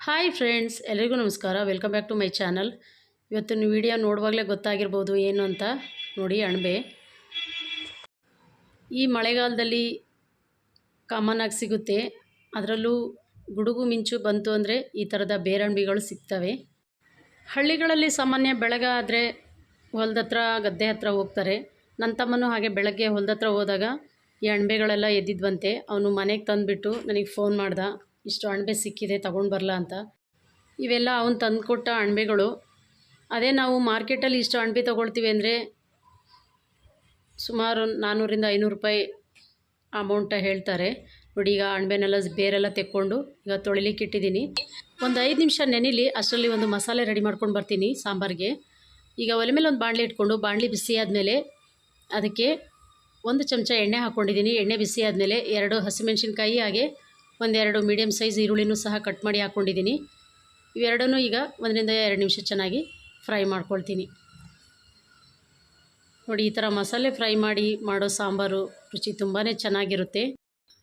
Hi friends, ಎಲ್ರಿಗೂ ನಮಸ್ಕಾರ. Welcome back to my channel. ಇವತ್ತಿನ ವಿಡಿಯೋ ನೋಡುವಾಗಲೇ ಗೊತ್ತಾಗಿರ್ಬೋದು ಏನು ಅಂತ ನೋಡಿ, ಅಣಬೆ. ಈ ಮಳೆಗಾಲದಲ್ಲಿ ಕಾಮನ್ ಆಗಿ ಸಿಗುತ್ತೆ. ಅದರಲ್ಲೂ ಗುಡುಗು ಮಿಂಚು ಬಂತು ಅಂದರೆ ಈ ಥರದ ಬೇರಣ್ಬಿಗಳು ಸಿಗ್ತವೆ. ಹಳ್ಳಿಗಳಲ್ಲಿ ಸಾಮಾನ್ಯ ಬೆಳಗಾದರೆ ಹೊಲದ ಹತ್ರ ಗದ್ದೆ ಹತ್ರ ಹೋಗ್ತಾರೆ. ನನ್ನ ತಮ್ಮನು ಹಾಗೆ ಬೆಳಗ್ಗೆ ಹೊಲದ ಹತ್ರ ಹೋದಾಗ ಈ ಅಣಬೆಗಳೆಲ್ಲ ಎದ್ದಿದ್ವಂತೆ. ಅವನು ಮನೆಗೆ ತಂದುಬಿಟ್ಟು ನನಗೆ ಫೋನ್ ಮಾಡ್ದ. ಇಷ್ಟು ಅಣಬೆ ಸಿಕ್ಕಿದೆ, ತಗೊಂಡು ಬರಲ ಅಂತ. ಇವೆಲ್ಲ ಅವನು ತಂದುಕೊಟ್ಟ ಅಣಬೆಗಳು ಅದೇ ನಾವು ಮಾರ್ಕೆಟಲ್ಲಿ ಇಷ್ಟು ಅಣಬೆ ತೊಗೊಳ್ತೀವಿ ಅಂದರೆ ಸುಮಾರು ನಾನ್ನೂರಿಂದ ಐನೂರು ರೂಪಾಯಿ ಅಮೌಂಟ ಹೇಳ್ತಾರೆ. ನೋಡಿ, ಈಗ ಅಣಬೆನೆಲ್ಲ ಬೇರೆಲ್ಲ ತೆಕ್ಕೊಂಡು ಈಗ ತೊಳಿಲಿಕ್ಕೆ ಇಟ್ಟಿದ್ದೀನಿ. ಒಂದು ಐದು ನಿಮಿಷ ನೆನಿಲಿ, ಅಷ್ಟರಲ್ಲಿ ಒಂದು ಮಸಾಲೆ ರೆಡಿ ಮಾಡ್ಕೊಂಡು ಬರ್ತೀನಿ ಸಾಂಬಾರಿಗೆ. ಈಗ ಒಲೆ ಮೇಲೆ ಒಂದು ಬಾಣಲಿ ಇಟ್ಕೊಂಡು, ಬಾಣಲಿ ಬಿಸಿ ಆದಮೇಲೆ ಅದಕ್ಕೆ ಒಂದು ಚಮಚ ಎಣ್ಣೆ ಹಾಕ್ಕೊಂಡಿದ್ದೀನಿ ಎಣ್ಣೆ ಬಿಸಿ ಆದಮೇಲೆ ಎರಡು ಹಸಿಮೆಣ್ಸಿನ್ಕಾಯಿ ಹಾಗೆ ಒಂದೆರಡು ಮೀಡಿಯಮ್ ಸೈಜ್ ಈರುಳ್ಳಿನೂ ಸಹ ಕಟ್ ಮಾಡಿ ಹಾಕ್ಕೊಂಡಿದ್ದೀನಿ. ಇವೆರಡನ್ನೂ ಈಗ ಒಂದರಿಂದ ಎರಡು ನಿಮಿಷ ಚೆನ್ನಾಗಿ ಫ್ರೈ ಮಾಡ್ಕೊಳ್ತೀನಿ. ನೋಡಿ, ಈ ಥರ ಮಸಾಲೆ ಫ್ರೈ ಮಾಡಿ ಮಾಡೋ ಸಾಂಬಾರು ರುಚಿ ತುಂಬಾ ಚೆನ್ನಾಗಿರುತ್ತೆ.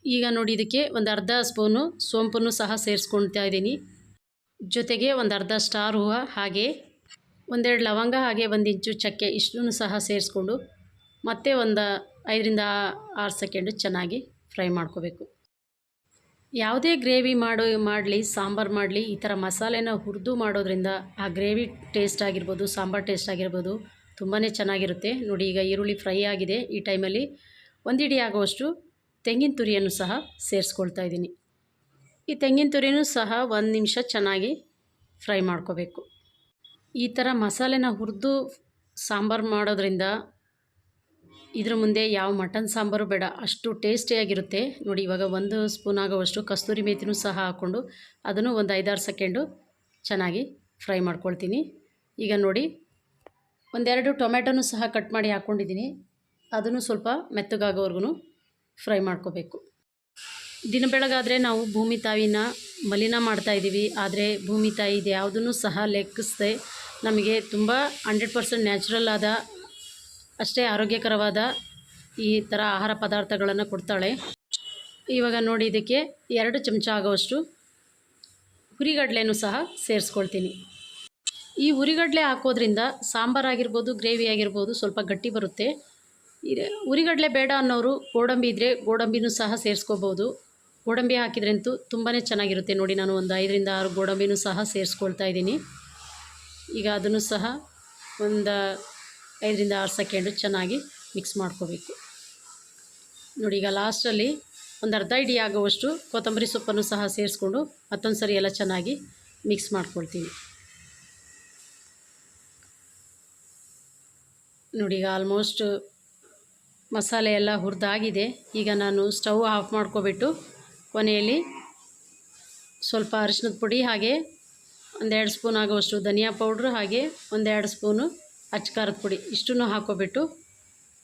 ಈಗ ನೋಡಿ, ಇದಕ್ಕೆ ಒಂದು ಅರ್ಧ ಸ್ಪೂನು ಸೋಂಪನ್ನು ಸಹ ಸೇರಿಸ್ಕೊಳ್ತಾ ಇದ್ದೀನಿ. ಜೊತೆಗೆ ಒಂದು ಅರ್ಧ ಸ್ಟಾರ್ ಹೂವು, ಹಾಗೆ ಒಂದೆರಡು ಲವಂಗ, ಹಾಗೆ ಒಂದು ಇಂಚು ಚಕ್ಕೆ ಇಷ್ಟನ್ನು ಸಹ ಸೇರಿಸ್ಕೊಂಡು ಮತ್ತೆ ಒಂದು ಐದರಿಂದ ಆರು ಸೆಕೆಂಡು ಚೆನ್ನಾಗಿ ಫ್ರೈ ಮಾಡ್ಕೋಬೇಕು. ಯಾವುದೇ ಗ್ರೇವಿ ಮಾಡೋ, ಮಾಡಲಿ, ಸಾಂಬಾರು ಮಾಡಲಿ, ಈ ಥರ ಮಸಾಲೆನ ಹುರಿದು ಮಾಡೋದ್ರಿಂದ ಆ ಗ್ರೇವಿ ಟೇಸ್ಟ್ ಆಗಿರ್ಬೋದು, ಸಾಂಬಾರು ಟೇಸ್ಟ್ ಆಗಿರ್ಬೋದು ತುಂಬಾ ಚೆನ್ನಾಗಿರುತ್ತೆ. ನೋಡಿ, ಈಗ ಈರುಳ್ಳಿ ಫ್ರೈ ಆಗಿದೆ. ಈ ಟೈಮಲ್ಲಿ ಒಂದಿಡಿ ಆಗುವಷ್ಟು ತೆಂಗಿನ ತುರಿಯನ್ನು ಸಹ ಸೇರಿಸ್ಕೊಳ್ತಾ ಇದ್ದೀನಿ. ಈ ತೆಂಗಿನ ತುರಿನೂ ಸಹ ಒಂದು ನಿಮಿಷ ಚೆನ್ನಾಗಿ ಫ್ರೈ ಮಾಡ್ಕೋಬೇಕು. ಈ ಥರ ಮಸಾಲೆನ ಹುರಿದು ಸಾಂಬಾರು ಮಾಡೋದ್ರಿಂದ ಇದ್ರ ಮುಂದೆ ಯಾವ ಮಟನ್ ಸಾಂಬಾರು ಬೇಡ, ಅಷ್ಟು ಟೇಸ್ಟಿಯಾಗಿರುತ್ತೆ ನೋಡಿ, ಇವಾಗ ಒಂದು ಸ್ಪೂನ್ ಆಗೋವಷ್ಟು ಕಸ್ತೂರಿ ಮೇತಿನೂ ಸಹ ಹಾಕ್ಕೊಂಡು ಅದನ್ನು ಒಂದು ಐದಾರು ಸೆಕೆಂಡು ಚೆನ್ನಾಗಿ ಫ್ರೈ ಮಾಡ್ಕೊಳ್ತೀನಿ. ಈಗ ನೋಡಿ, ಒಂದೆರಡು ಟೊಮೆಟೊನೂ ಸಹ ಕಟ್ ಮಾಡಿ ಹಾಕ್ಕೊಂಡಿದ್ದೀನಿ. ಅದನ್ನು ಸ್ವಲ್ಪ ಮೆತ್ತಗಾಗೋವರೆಗೂ ಫ್ರೈ ಮಾಡ್ಕೋಬೇಕು. ದಿನ ಬೆಳಗಾದರೆ ನಾವು ಭೂಮಿ ತಾಯಿನ ಮಲಿನ ಮಾಡ್ತಾಯಿದ್ದೀವಿ ಆದರೆ ಭೂಮಿ ತಾಯಿ ಇದು ಯಾವುದನ್ನು ಸಹ ಲೆಕ್ಕಿಸದೆ ನಮಗೆ ತುಂಬ ಹಂಡ್ರೆಡ್ ಪರ್ಸೆಂಟ್ ನ್ಯಾಚುರಲ್ ಆದ ಅಷ್ಟೇ ಆರೋಗ್ಯಕರವಾದ ಈ ಥರ ಆಹಾರ ಪದಾರ್ಥಗಳನ್ನು ಕೊಡ್ತಾಳೆ. ಇವಾಗ ನೋಡಿ ಇದಕ್ಕೆ ಎರಡು ಚಮಚ ಆಗೋವಷ್ಟು ಹುರಿಗಡಲೆನೂ ಸಹ ಸೇರಿಸ್ಕೊಳ್ತೀನಿ. ಈ ಹುರಿಗಡಲೆ ಹಾಕೋದ್ರಿಂದ ಸಾಂಬಾರಾಗಿರ್ಬೋದು ಗ್ರೇವಿ ಆಗಿರ್ಬೋದು ಸ್ವಲ್ಪ ಗಟ್ಟಿ ಬರುತ್ತೆ. ಹುರಿಗಡಲೆ ಬೇಡ ಅನ್ನೋರು ಗೋಡಂಬಿ ಇದ್ದರೆ ಗೋಡಂಬಿನೂ ಸಹ ಸೇರಿಸ್ಕೋಬೋದು ಗೋಡಂಬಿ ಹಾಕಿದ್ರಂತೂ ತುಂಬಾ ಚೆನ್ನಾಗಿರುತ್ತೆ ನೋಡಿ ನಾನು ಒಂದು ಐದರಿಂದ ಆರು ಗೋಡಂಬಿನೂ ಸಹ ಸೇರಿಸ್ಕೊಳ್ತಾ ಇದ್ದೀನಿ. ಈಗ ಅದನ್ನು ಸಹ ಒಂದು ಐದರಿಂದ ಆರು ಸೆಕೆಂಡು ಚೆನ್ನಾಗಿ ಮಿಕ್ಸ್ ಮಾಡ್ಕೋಬೇಕು. ನೋಡಿ, ಈಗ ಲಾಸ್ಟಲ್ಲಿ ಒಂದು ಅರ್ಧ ಇಡಿ ಆಗುವಷ್ಟು ಕೊತ್ತಂಬರಿ ಸೊಪ್ಪನ್ನು ಸಹ ಸೇರಿಸ್ಕೊಂಡು ಮತ್ತೊಂದು ಸರಿ ಎಲ್ಲ ಚೆನ್ನಾಗಿ ಮಿಕ್ಸ್ ಮಾಡ್ಕೊಳ್ತೀನಿ. ನೋಡಿ, ಈಗ ಆಲ್ಮೋಸ್ಟ್ ಮಸಾಲೆ ಎಲ್ಲ ಹುರಿದಾಗಿದೆ. ಈಗ ನಾನು ಸ್ಟವ್ ಆಫ್ ಮಾಡ್ಕೊಬಿಟ್ಟು ಕೊನೆಯಲ್ಲಿ ಸ್ವಲ್ಪ ಅರಿಶಿನದ ಪುಡಿ ಹಾಗೆ ಒಂದೆರಡು ಸ್ಪೂನ್ ಆಗುವಷ್ಟು ಧನಿಯಾ ಪೌಡ್ರ್ ಹಾಗೆ ಒಂದೆರಡು ಸ್ಪೂನು ಅಚ್ಚ ಖಾರದ ಪುಡಿ ಇಷ್ಟನ್ನು ಹಾಕೋಬಿಟ್ಟು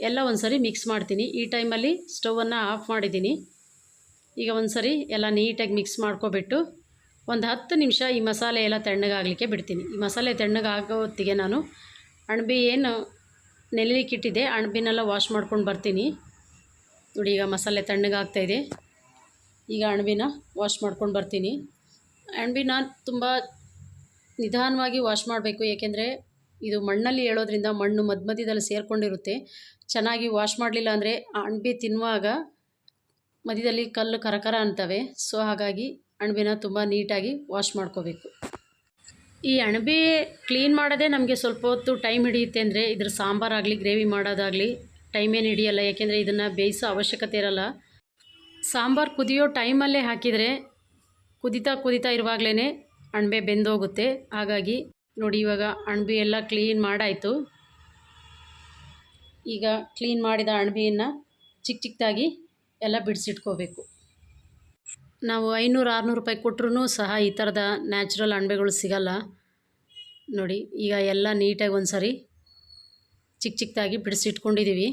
ಎಲ್ಲ ಒಂದು ಸರಿ ಮಿಕ್ಸ್ ಮಾಡ್ತೀನಿ. ಈ ಟೈಮಲ್ಲಿ ಸ್ಟೌವನ್ನು ಆಫ್ ಮಾಡಿದ್ದೀನಿ. ಈಗ ಒಂದು ಸರಿ ಎಲ್ಲ ನೀಟಾಗಿ ಮಿಕ್ಸ್ ಮಾಡ್ಕೊಬಿಟ್ಟು ಒಂದು ಹತ್ತು ನಿಮಿಷ ಈ ಮಸಾಲೆ ಎಲ್ಲ ತಣ್ಣಗಾಗಲಿಕ್ಕೆ ಬಿಡ್ತೀನಿ. ಈ ಮಸಾಲೆ ತಣ್ಣಗಾಗೋ ಹೊತ್ತಿಗೆ ನಾನು ಅಣಬೆ ಏನು ನೆನೆಲಿಕ್ಕೆ ಇಟ್ಟಿದ್ದೆ ಅಣಬಿನೆಲ್ಲ ವಾಶ್ ಮಾಡ್ಕೊಂಡು ಬರ್ತೀನಿ. ನೋಡಿ, ಈಗ ಮಸಾಲೆ ತಣ್ಣಗಾಗ್ತಾಯಿದೆ ಈಗ ಅಣಬಿನ ವಾಶ್ ಮಾಡ್ಕೊಂಡು ಬರ್ತೀನಿ. ಅಣಬಿನ ತುಂಬ ನಿಧಾನವಾಗಿ ವಾಶ್ ಮಾಡಬೇಕು, ಏಕೆಂದರೆ ಇದು ಮಣ್ಣಲ್ಲಿ ಹೇಳೋದ್ರಿಂದ ಮಣ್ಣು ಮಧ್ಯ ಮಧ್ಯದಲ್ಲಿ ಸೇರಿಕೊಂಡಿರುತ್ತೆ. ಚೆನ್ನಾಗಿ ವಾಶ್ ಮಾಡಲಿಲ್ಲ ಅಂದರೆ ಅಣಬೆ ತಿನ್ನುವಾಗ ಮಧ್ಯದಲ್ಲಿ ಕಲ್ಲು ಕರಕರ ಅಂತವೆ. ಸೊ ಹಾಗಾಗಿ ಅಣಬೆನ ತುಂಬ ನೀಟಾಗಿ ವಾಶ್ ಮಾಡ್ಕೋಬೇಕು. ಈ ಅಣಬೆ ಕ್ಲೀನ್ ಮಾಡೋದೇ ನಮಗೆ ಸ್ವಲ್ಪ ಹೊತ್ತು ಟೈಮ್ ಹಿಡಿಯುತ್ತೆ ಅಂದರೆ ಇದ್ರ ಸಾಂಬಾರಾಗಲಿ ಗ್ರೇವಿ ಮಾಡೋದಾಗಲಿ ಟೈಮ್ ಏನು ಹಿಡಿಯಲ್ಲ. ಯಾಕೆಂದರೆ ಇದನ್ನು ಬೇಯಿಸೋ ಅವಶ್ಯಕತೆ ಇರಲ್ಲ. ಸಾಂಬಾರು ಕುದಿಯೋ ಟೈಮಲ್ಲೇ ಹಾಕಿದರೆ ಕುದಿತಾ ಕುದಿತಾ ಇರುವಾಗಲೇ ಅಣಬೆ ಬೆಂದೋಗುತ್ತೆ. ಹಾಗಾಗಿ ನೋಡಿ ಇವಾಗ ಅಣಬಿ ಎಲ್ಲ ಕ್ಲೀನ್ ಮಾಡಾಯಿತು. ಈಗ ಕ್ಲೀನ್ ಮಾಡಿದ ಅಣಬಿಯನ್ನು ಚಿಕ್ಕ ಚಿಕ್ಕದಾಗಿ ಎಲ್ಲ ಬಿಡಿಸಿಟ್ಕೋಬೇಕು. ನಾವು ಐನೂರು, ಆರುನೂರು ರೂಪಾಯಿ ಕೊಟ್ಟರು ಸಹ ಈ ಥರದ ನ್ಯಾಚುರಲ್ ಅಣಬೆಗಳು ಸಿಗಲ್ಲ. ನೋಡಿ, ಈಗ ಎಲ್ಲ ನೀಟಾಗಿ ಒಂದು ಸರಿ ಚಿಕ್ಕ ಚಿಕ್ಕದಾಗಿ ಬಿಡಿಸಿಟ್ಕೊಂಡಿದ್ದೀವಿ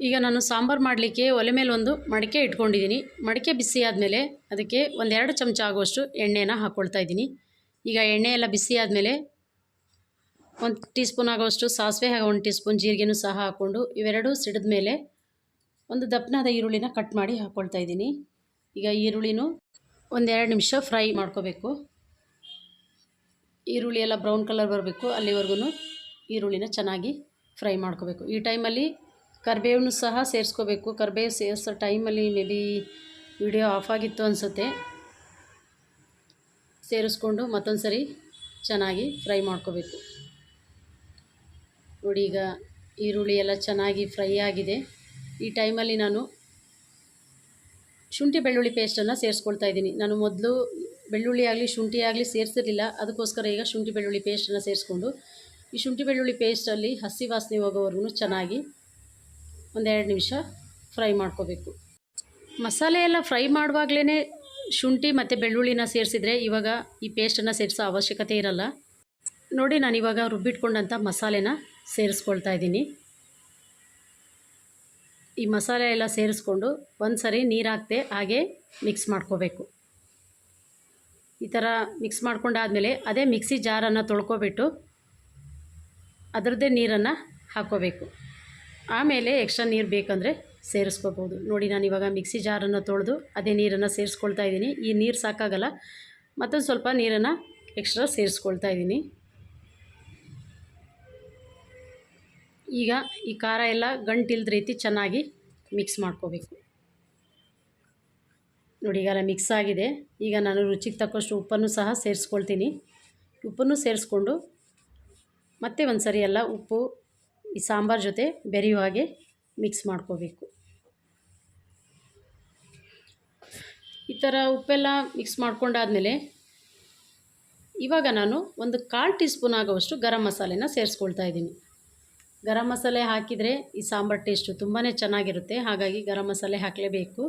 ಈಗ ನಾನು ಸಾಂಬಾರು ಮಾಡಲಿಕ್ಕೆ ಒಲೆ ಮೇಲೆ ಒಂದು ಮಡಿಕೆ ಇಟ್ಕೊಂಡಿದ್ದೀನಿ. ಮಡಿಕೆ ಬಿಸಿ ಆದಮೇಲೆ ಅದಕ್ಕೆ ಒಂದೆರಡು ಚಮಚ ಆಗುವಷ್ಟು ಎಣ್ಣೆನ ಹಾಕ್ಕೊಳ್ತಾ ಇದ್ದೀನಿ. ಈಗ ಎಣ್ಣೆ ಎಲ್ಲ ಬಿಸಿ ಆದಮೇಲೆ ಒಂದು ಟೀ ಸ್ಪೂನ್ ಆಗೋಷ್ಟು ಸಾಸಿವೆ ಹಾಗೆ ಒಂದು ಟೀ ಸ್ಪೂನ್ ಜೀರಿಗೆನೂ ಸಹ ಹಾಕ್ಕೊಂಡು ಇವೆರಡೂ ಸಿಡಿದ ಮೇಲೆ ಒಂದು ದಪ್ಪನಾದ ಈರುಳ್ಳಿನ ಕಟ್ ಮಾಡಿ ಹಾಕ್ಕೊಳ್ತಾ ಇದ್ದೀನಿ. ಈಗ ಈರುಳ್ಳಿನೂ ಒಂದೆರಡು ನಿಮಿಷ ಫ್ರೈ ಮಾಡ್ಕೋಬೇಕು. ಈರುಳ್ಳಿ ಎಲ್ಲ ಬ್ರೌನ್ ಕಲರ್ ಬರಬೇಕು. ಅಲ್ಲಿವರೆಗೂ ಈರುಳ್ಳಿನ ಚೆನ್ನಾಗಿ ಫ್ರೈ ಮಾಡ್ಕೋಬೇಕು. ಈ ಟೈಮಲ್ಲಿ ಕರಿಬೇವನ್ನು ಸಹ ಸೇರಿಸ್ಕೋಬೇಕು. ಕರಿಬೇವು ಸೇರಿಸೋ ಟೈಮಲ್ಲಿ ಮೇ ಬಿ ವಿಡಿಯೋ ಆಫ್ ಆಗಿತ್ತು ಅನಿಸುತ್ತೆ. ಸೇರಿಸ್ಕೊಂಡು ಮತ್ತೊಂದು ಸರಿ ಚೆನ್ನಾಗಿ ಫ್ರೈ ಮಾಡ್ಕೋಬೇಕು. ನೋಡಿ ಈಗ ಈರುಳ್ಳಿ ಎಲ್ಲ ಚೆನ್ನಾಗಿ ಫ್ರೈ ಆಗಿದೆ. ಈ ಟೈಮಲ್ಲಿ ನಾನು ಶುಂಠಿ ಬೆಳ್ಳುಳ್ಳಿ ಪೇಸ್ಟನ್ನು ಸೇರಿಸ್ಕೊಳ್ತಾ ಇದ್ದೀನಿ. ನಾನು ಮೊದಲು ಬೆಳ್ಳುಳ್ಳಿ ಆಗಲಿ, ಶುಂಠಿ ಆಗಲಿ ಸೇರಿಸಿರಲಿಲ್ಲ. ಅದಕ್ಕೋಸ್ಕರ ಈಗ ಶುಂಠಿ ಬೆಳ್ಳುಳ್ಳಿ ಪೇಸ್ಟನ್ನು ಸೇರಿಸ್ಕೊಂಡು ಈ ಶುಂಠಿ ಬೆಳ್ಳುಳ್ಳಿ ಪೇಸ್ಟಲ್ಲಿ ಹಸಿ ವಾಸನೆ ಹೋಗೋವರೆಗೂ ಚೆನ್ನಾಗಿ ಒಂದೆರಡು ನಿಮಿಷ ಫ್ರೈ ಮಾಡ್ಕೋಬೇಕು. ಮಸಾಲೆ ಎಲ್ಲ ಫ್ರೈ ಮಾಡುವಾಗಲೇ ಶುಂಠಿ ಮತ್ತು ಬೆಳ್ಳುಳ್ಳಿನ ಸೇರಿಸಿದ್ರೆ ಇವಾಗ ಈ ಪೇಸ್ಟನ್ನು ಸೇರಿಸೋ ಅವಶ್ಯಕತೆ ಇರಲ್ಲ. ನೋಡಿ ನಾನು ಇವಾಗ ರುಬ್ಬಿಟ್ಕೊಂಡಂಥ ಮಸಾಲೆನ ಸೇರಿಸ್ಕೊಳ್ತಾ ಇದ್ದೀನಿ. ಈ ಮಸಾಲೆ ಎಲ್ಲ ಸೇರಿಸ್ಕೊಂಡು ಒಂದು ಸರಿ ನೀರು ಹಾಕ್ತೆ ಹಾಗೆ ಮಿಕ್ಸ್ ಮಾಡ್ಕೋಬೇಕು. ಈ ಥರ ಮಿಕ್ಸ್ ಮಾಡ್ಕೊಂಡಾದಮೇಲೆ ಅದೇ ಮಿಕ್ಸಿ ಜಾರನ್ನು ತೊಳ್ಕೊಬಿಟ್ಟು ಅದರದ್ದೇ ನೀರನ್ನು ಹಾಕ್ಕೋಬೇಕು ಆಮೇಲೆ ಎಕ್ಸ್ಟ್ರಾ ನೀರು ಬೇಕಂದರೆ ಸೇರಿಸ್ಕೋಬೋದು. ನೋಡಿ, ನಾನು ಇವಾಗ ಮಿಕ್ಸಿ ಜಾರನ್ನು ತೊಳೆದು ಅದೇ ನೀರನ್ನು ಸೇರಿಸ್ಕೊಳ್ತಾ ಇದ್ದೀನಿ. ಈ ನೀರು ಸಾಕಾಗಲ್ಲ. ಮತ್ತೊಂದು ಸ್ವಲ್ಪ ನೀರನ್ನು ಎಕ್ಸ್ಟ್ರಾ ಸೇರಿಸ್ಕೊಳ್ತಾ ಇದ್ದೀನಿ. ಈಗ ಈ ಖಾರ ಎಲ್ಲ ಗಂಟಿಲ್ದ ರೀತಿ ಚೆನ್ನಾಗಿ ಮಿಕ್ಸ್ ಮಾಡ್ಕೋಬೇಕು. ನೋಡಿ, ಈಗೆಲ್ಲ ಮಿಕ್ಸ್ ಆಗಿದೆ. ಈಗ ನಾನು ರುಚಿಗೆ ತಕ್ಕಷ್ಟು ಉಪ್ಪನ್ನು ಸಹ ಸೇರಿಸ್ಕೊಳ್ತೀನಿ. ಉಪ್ಪನ್ನು ಸೇರಿಸ್ಕೊಂಡು ಮತ್ತೆ ಒಂದು ಸರಿ ಎಲ್ಲ ಉಪ್ಪು, ಈ ಸಾಂಬಾರು ಜೊತೆ ಬೆರೆಯುವ ಹಾಗೆ ಮಿಕ್ಸ್ ಮಾಡ್ಕೋಬೇಕು. ಈ ಥರ ಉಪ್ಪೆಲ್ಲ ಮಿಕ್ಸ್ ಮಾಡ್ಕೊಂಡಾದಮೇಲೆ ಇವಾಗ ನಾನು ಒಂದು ಕಾಲು ಟೀ ಸ್ಪೂನ್ ಆಗುವಷ್ಟು ಗರಂ ಮಸಾಲೆನ ಸೇರಿಸ್ಕೊಳ್ತಾ ಇದ್ದೀನಿ. ಗರಂ ಮಸಾಲೆ ಹಾಕಿದರೆ ಈ ಸಾಂಬಾರು ಟೇಸ್ಟು ತುಂಬಾ ಚೆನ್ನಾಗಿರುತ್ತೆ. ಹಾಗಾಗಿ ಗರಂ ಮಸಾಲೆ ಹಾಕಲೇಬೇಕು.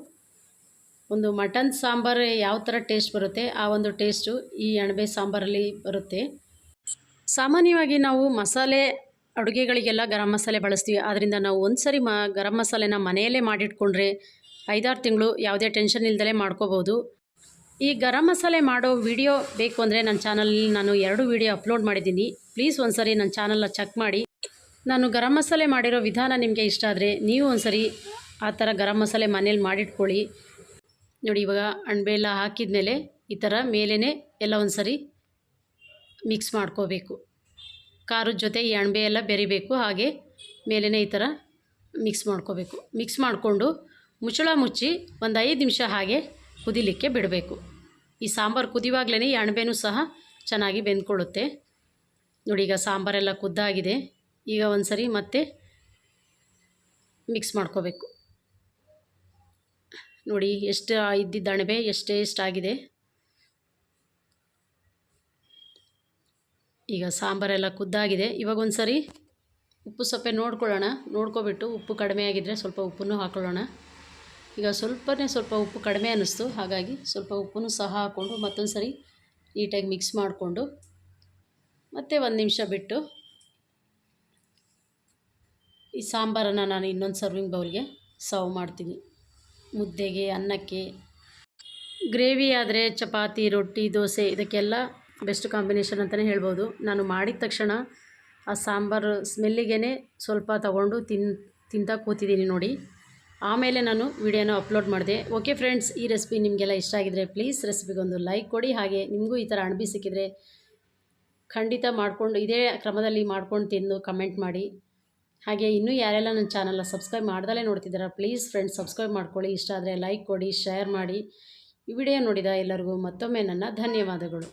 ಒಂದು ಮಟನ್ ಸಾಂಬಾರು ಯಾವ ಥರ ಟೇಸ್ಟ್ ಬರುತ್ತೆ, ಆ ಒಂದು ಟೇಸ್ಟು ಈ ಅಣಬೆ ಸಾಂಬಾರಲ್ಲಿ ಬರುತ್ತೆ. ಸಾಮಾನ್ಯವಾಗಿ ನಾವು ಮಸಾಲೆ ಅಡುಗೆಗಳಿಗೆಲ್ಲ ಗರಂ ಮಸಾಲೆ ಬಳಸ್ತೀವಿ. ಆದ್ದರಿಂದ ನಾವು ಒಂದು ಸರಿ ಮ ಗರಂ ಮಸಾಲೆನ ಮನೆಯಲ್ಲೇ ಮಾಡಿಟ್ಕೊಂಡ್ರೆ ಐದಾರು ತಿಂಗಳು ಯಾವುದೇ ಟೆನ್ಷನ್ ಇಲ್ದಲೇ ಮಾಡ್ಕೋಬೋದು. ಈ ಗರಂ ಮಸಾಲೆ ಮಾಡೋ ವಿಡಿಯೋ ಬೇಕು ಅಂದರೆ ನನ್ನ ಚಾನಲಲ್ಲಿ ನಾನು ಎರಡು ವಿಡಿಯೋ ಅಪ್ಲೋಡ್ ಮಾಡಿದ್ದೀನಿ. ಪ್ಲೀಸ್ ಒಂದು ಸರಿ ನನ್ನ ಚಾನಲ್ನ ಚೆಕ್ ಮಾಡಿ. ನಾನು ಗರಂ ಮಸಾಲೆ ಮಾಡಿರೋ ವಿಧಾನ ನಿಮಗೆ ಇಷ್ಟ ಆದರೆ ನೀವು ಒಂದು ಸರಿ ಆ ಥರ ಗರಂ ಮಸಾಲೆ ಮನೇಲಿ ಮಾಡಿಟ್ಕೊಳ್ಳಿ. ನೋಡಿ, ಇವಾಗ ಅಣಬೆ ಎಲ್ಲ ಹಾಕಿದ ಮೇಲೆ ಈ ಥರ ಮೇಲೇ ಎಲ್ಲ ಒಂದು ಸರಿ ಮಿಕ್ಸ್ ಮಾಡ್ಕೋಬೇಕು. ಖಾರದ ಜೊತೆ ಈ ಅಣಬೆ ಎಲ್ಲ ಬೆರಿಬೇಕು, ಹಾಗೆ ಮೇಲೇ ಈ ಥರ ಮಿಕ್ಸ್ ಮಾಡ್ಕೋಬೇಕು. ಮಿಕ್ಸ್ ಮಾಡಿಕೊಂಡು ಮುಚ್ಚಳ ಮುಚ್ಚಿ ಒಂದು ಐದು ನಿಮಿಷ ಹಾಗೆ ಕುದಿಲಿಕ್ಕೆ ಬಿಡಬೇಕು. ಈ ಸಾಂಬಾರು ಕುದಿವಾಗಲೇ ಈ ಅಣಬೆನೂ ಸಹ ಚೆನ್ನಾಗಿ ಬೆಂದ್ಕೊಳ್ಳುತ್ತೆ. ನೋಡಿ, ಈಗ ಸಾಂಬಾರೆಲ್ಲ ಕುದ್ದಾಗಿದೆ. ಈಗ ಒಂದು ಸರಿ ಮತ್ತೆ ಮಿಕ್ಸ್ ಮಾಡ್ಕೋಬೇಕು. ನೋಡಿ, ಎಷ್ಟು ಇದ್ದಿದ್ದ ಅಣಬೆ, ಎಷ್ಟು ಎಷ್ಟಾಗಿದೆ ಈಗ ಸಾಂಬಾರೆಲ್ಲ ಕುದ್ದಾಗಿದೆ. ಇವಾಗ ಒಂದು ಸರಿ ಉಪ್ಪು ಸೊಪ್ಪೆ ನೋಡ್ಕೊಳ್ಳೋಣ. ನೋಡ್ಕೊಬಿಟ್ಟು ಉಪ್ಪು ಕಡಿಮೆ ಆಗಿದ್ದರೆ ಸ್ವಲ್ಪ ಉಪ್ಪನ್ನು ಹಾಕ್ಕೊಳ್ಳೋಣ ಈಗ ಸ್ವಲ್ಪನೇ ಸ್ವಲ್ಪ ಉಪ್ಪು ಕಡಿಮೆ ಅನ್ನಿಸ್ತು. ಹಾಗಾಗಿ ಸ್ವಲ್ಪ ಉಪ್ಪನ್ನು ಸಹ ಹಾಕ್ಕೊಂಡು ಮತ್ತೊಂದು ಸರಿ ನೀಟಾಗಿ ಮಿಕ್ಸ್ ಮಾಡಿಕೊಂಡು ಮತ್ತೆ ಒಂದು ನಿಮಿಷ ಬಿಟ್ಟು ಈ ಸಾಂಬಾರನ್ನು ನಾನು ಇನ್ನೊಂದು ಸರ್ವಿಂಗ್ ಬೌಲ್ಗೆ ಸರ್ವ್ ಮಾಡ್ತೀನಿ. ಮುದ್ದೆಗೆ, ಅನ್ನಕ್ಕೆ ಗ್ರೇವಿ ಆದರೆ ಚಪಾತಿ, ರೊಟ್ಟಿ, ದೋಸೆ ಇದಕ್ಕೆಲ್ಲ ಬೆಸ್ಟ್ ಕಾಂಬಿನೇಷನ್ ಅಂತಲೇ ಹೇಳ್ಬೋದು. ನಾನು ಮಾಡಿದ ತಕ್ಷಣ ಆ ಸಾಂಬಾರು ಸ್ಮೆಲ್ಲಿಗೆ ಸ್ವಲ್ಪ ತಗೊಂಡು ತಿನ್, ತಿಂತಾ ಕೂತಿದ್ದೀನಿ ನೋಡಿ. ಆಮೇಲೆ ನಾನು ವಿಡಿಯೋನ ಅಪ್ಲೋಡ್ ಮಾಡಿದೆ. ಓಕೆ ಫ್ರೆಂಡ್ಸ್ ಈ ರೆಸಿಪಿ ನಿಮಗೆಲ್ಲ ಇಷ್ಟ ಆಗಿದರೆ ಪ್ಲೀಸ್ ರೆಸಿಪಿಗೊಂದು ಲೈಕ್ ಕೊಡಿ. ಹಾಗೆ ನಿಮಗೂ ಈ ಥರ ಅಣಬಿ ಸಿಕ್ಕಿದರೆ ಖಂಡಿತ ಮಾಡಿಕೊಂಡು, ಇದೇ ಕ್ರಮದಲ್ಲಿ ಮಾಡ್ಕೊಂಡು ತಿಂದು ಕಮೆಂಟ್ ಮಾಡಿ. ಹಾಗೆ ಇನ್ನೂ ಯಾರೆಲ್ಲ ನನ್ನ ಚಾನಲ್ನ ಸಬ್ಸ್ಕ್ರೈಬ್ ಮಾಡ್ದಲೇ ನೋಡ್ತಿದ್ದೀರಾ ಪ್ಲೀಸ್ ಫ್ರೆಂಡ್ಸ್ ಸಬ್ಸ್ಕ್ರೈಬ್ ಮಾಡ್ಕೊಳ್ಳಿ. ಇಷ್ಟ ಆದರೆ ಲೈಕ್ ಕೊಡಿ ಶೇರ್ ಮಾಡಿ. ಈ ವಿಡಿಯೋ ನೋಡಿದ ಎಲ್ಲರಿಗೂ ಮತ್ತೊಮ್ಮೆ ನನ್ನ ಧನ್ಯವಾದಗಳು.